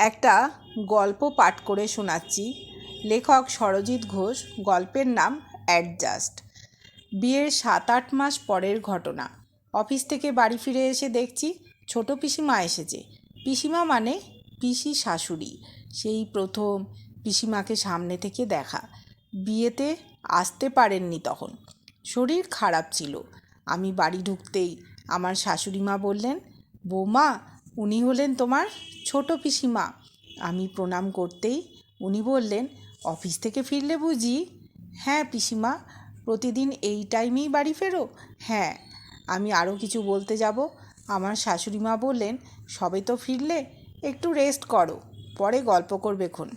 একটা গল্প পাঠ করে শোনাচ্ছি। লেখক সরজিৎ ঘোষ, গল্পের নাম অ্যাডজাস্ট বিয়ের সাত আট মাস পরের ঘটনা। অফিস থেকে বাড়ি ফিরে এসে দেখছি ছোট পিসিমা এসেছে। পিসিমা মানে পিসি শাশুড়ি। সেই প্রথম পিসিমাকে সামনে থেকে দেখা। বিয়েতে আসতে পারেননি তখন। শরীর খারাপ ছিল। আমি বাড়ি ঢুকতেই আমার শাশুড়ি মা বললেন, বৌমা উনি হলেন তোমার ছোট পিসিমা। আমি প্রণাম করতেই উনি বললেন, অফিস থেকে ফিরলে বুঝি? হ্যাঁ পিসিমা, প্রতিদিন এই টাইমেই বাড়ি ফেরো? হ্যাঁ আমি আরও কিছু বলতে যাব। আমার শাশুড়ি মা বললেন, সবে তো ফিরলে, একটু রেস্ট করো, পরে গল্প করবেক্ষণ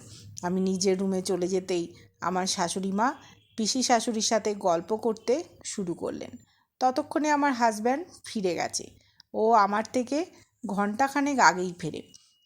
আমি নিজের রুমে চলে যেতেই আমার শাশুড়ি মা পিসি শাশুড়ির সাথে গল্প করতে শুরু করলেন। ততক্ষণে আমার হাজব্যান্ড ফিরে গেছে। ও আমার থেকে ঘন্টাখানেক আগেই ফেরে।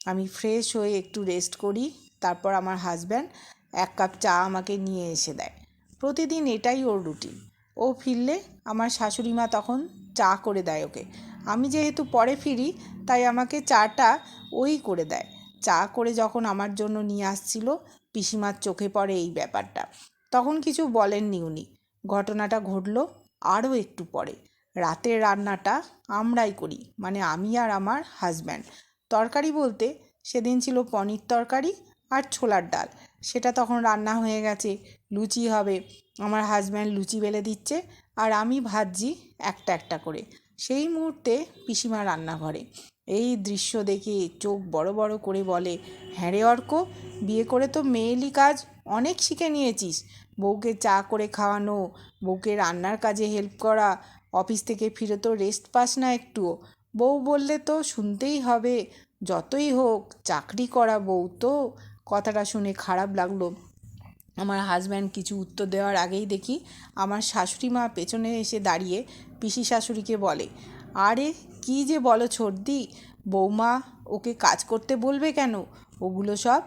আমি ফ্রেশ হয়ে একটু রেস্ট করি, তারপর আমার হাজব্যান্ড এক কাপ চা আমাকে নিয়ে এসে দেয়। প্রতিদিন এটাই ওর রুটিন ও ফিরলে আমার শাশুড়ি মা তখন চা করে দেয় ওকে। আমি যেহেতু পরে ফিরি, তাই আমাকে চাটা ওই করে দেয়। চা করে যখন আমার জন্য নিয়ে আসছিল, পিসিমার চোখে পড়ে এই ব্যাপারটা। তখন কিছু বলেননি উনি। ঘটনাটা ঘটলো আরও একটু পরে। রাতের রান্নাটা আমরাই করি মানে আমি আর আমার হাজব্যান্ড তরকারি বলতে সেদিন ছিল পনির তরকারি আর ছোলার ডাল। সেটা তখন রান্না হয়ে গেছে, লুচি হবে। আমার হাজব্যান্ড লুচি বেলে দিচ্ছে আর আমি ভাজছি একটা একটা করে। সেই মুহূর্তে পিসিমা রান্নাঘরে এই দৃশ্য দেখে চোখ বড় বড় করে বলে হ্যাঁ রে অর্ক, বিয়ে করে তো মেয়েলি কাজ অনেক শিখে নিয়েছিস। বউকে চা করে খাওয়ানো, বউকে রান্নার কাজে হেল্প করা অফিস থেকে ফিরে তো রেস্ট পাস না একটুও। বউ বললে তো শুনতেই হবে, যতই হোক চাকরি করা বউ তো। কথাটা শুনে খারাপ লাগল। আমার হাজব্যান্ড কিছু উত্তর দেওয়ার আগেই দেখি আমার শাশুড়ি মা পেছনে এসে দাঁড়িয়ে পিসি শাশুড়িকে বলে, আরে কী যে বলো ছোটদি, বৌমা ওকে কাজ করতে বলবে কেন? ওগুলো সব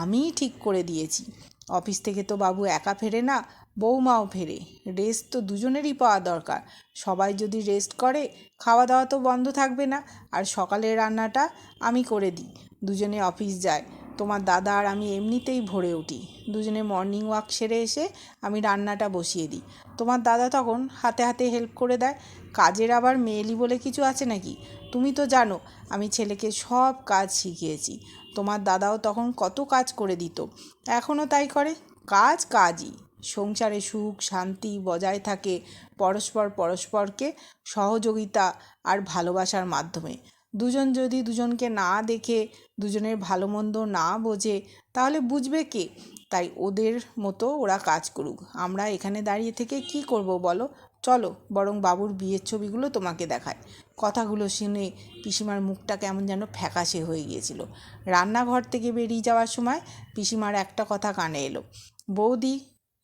আমিই ঠিক করে দিয়েছি। অফিস থেকে তো বাবু একা ফেরে না, বৌমাও ফেরে। রেস্ট তো দুজনেরই পাওয়া দরকার। সবাই যদি রেস্ট করে খাওয়া দাওয়া তো বন্ধ থাকবে না। আর সকালের রান্নাটা আমি করে দিই। দুজনে অফিস যায়। তোমার দাদা আর আমি এমনিতেই ভরে উঠি। দুজনে মর্নিং ওয়াক সেরে এসে আমি রান্নাটা বসিয়ে দিই। তোমার দাদা তখন হাতে হাতে হেল্প করে দেয়। কাজের আবার মেয়েলি বলে কিছু আছে নাকি? তুমি তো জানো, আমি ছেলেকে সব কাজ শিখিয়েছি। তোমার দাদাও তখন কত কাজ করে দিত। এখনও তাই করে। কাজ কাজই। সংসারে সুখ, শান্তি বজায় থাকে পরস্পর পরস্পরকে, সহযোগিতা আর ভালোবাসার মাধ্যমে। দুজন যদি দুজনকে না দেখে, দুজনের ভালো মন্দ না বোঝে, তাহলে বুঝবে কে? তাই ওদের মতো ওরা কাজ করুক। আমরা এখানে দাঁড়িয়ে থেকে কি করব বলো? চলো, বরং বাবুর বিয়ের ছবিগুলো তোমাকে দেখায় কথাগুলো শুনে পিসিমার মুখটা কেমন যেন ফ্যাকাশে হয়ে গিয়েছিল। রান্নাঘর থেকে বেরিয়ে যাওয়ার সময় পিসিমার একটা কথা কানে এলো। বৌদি,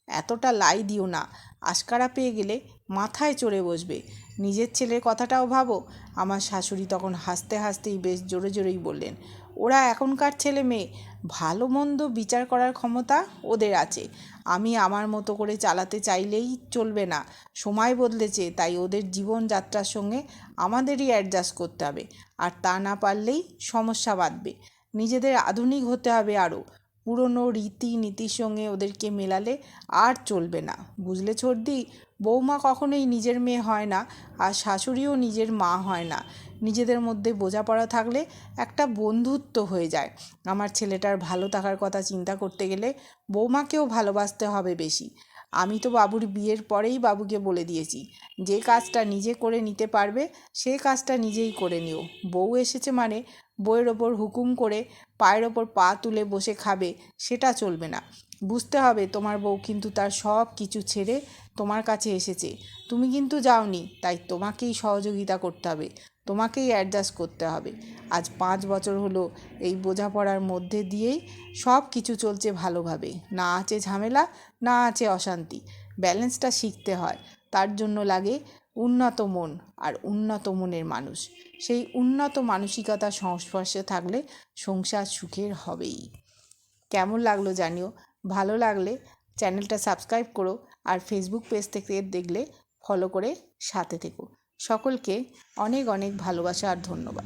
এতটা লাই দিও না। আশকারা পেয়ে গেলে মাথায় চড়ে বসবে। নিজের ছেলের কথাটাও ভাবো। আমার শাশুড়ি তখন হাসতে হাসতেই বেশ জোরে জোরেই বললেন, ওরা এখনকার ছেলে মেয়ে, ভালো মন্দ বিচার করার ক্ষমতা ওদের আছে। আমি আমার মতো করে চালাতে চাইলেই চলবে না। সময় বদলেছে, তাই ওদের জীবনযাত্রার সঙ্গে আমাদেরই অ্যাডজাস্ট করতে হবে। আর তা না পারলেই সমস্যা বাঁধবে। নিজেদের আধুনিক হতে হবে আরও। পুরনো রীতি নীতির সঙ্গে ওদেরকে মেলালে আর চলবে না। বুঝলে ছোটদি? বৌমা কখনোই নিজের মেয়ে হয় না আর শাশুড়িও নিজের মা হয় না। নিজেদের মধ্যে বোঝাপড়া থাকলে একটা বন্ধুত্ব হয়ে যায়। আমার ছেলেটার ভালো থাকার কথা চিন্তা করতে গেলে বৌমাকেও ভালোবাসতে হবে বেশি। আমি তো বাবুর বিয়ের পরেই বাবুকে বলে দিয়েছি, যে কাজটা নিজে করে নিতে পারবে, সে কাজটা নিজেই করে নিও। বউ এসেছে মানে বইয়ের ওপর হুকুম করে পায়ের ওপর পা তুলে বসে খাবে, সেটা চলবে না। বুঝতে হবে তোমার বউ কিন্তু তার সব কিছু ছেড়ে তোমার কাছে এসেছে। তুমি কিন্তু যাওনি, তাই তোমাকেই সহযোগিতা করতে হবে, তোমাকেই অ্যাডজাস্ট করতে হবে। আজ পাঁচ বছর হলো, এই বোঝাপড়ার মধ্যে দিয়েই সব কিছু চলছে ভালোভাবে। না আছে ঝামেলা, না আছে অশান্তি। ব্যালেন্সটা শিখতে হয়। তার জন্য লাগে উন্নত মন আর উন্নত মনের মানুষ। সেই উন্নত মানসিকতা সংস্পর্শে থাকলে সংসার সুখের হবেই। কেমন লাগল জানিও। ভালো লাগলে চ্যানেলটা সাবস্ক্রাইব করো আর ফেসবুক পেজ থেকে দেখলে ফলো করে সাথে থেকো। সকলকে অনেক অনেক ভালোবাসা আর ধন্যবাদ।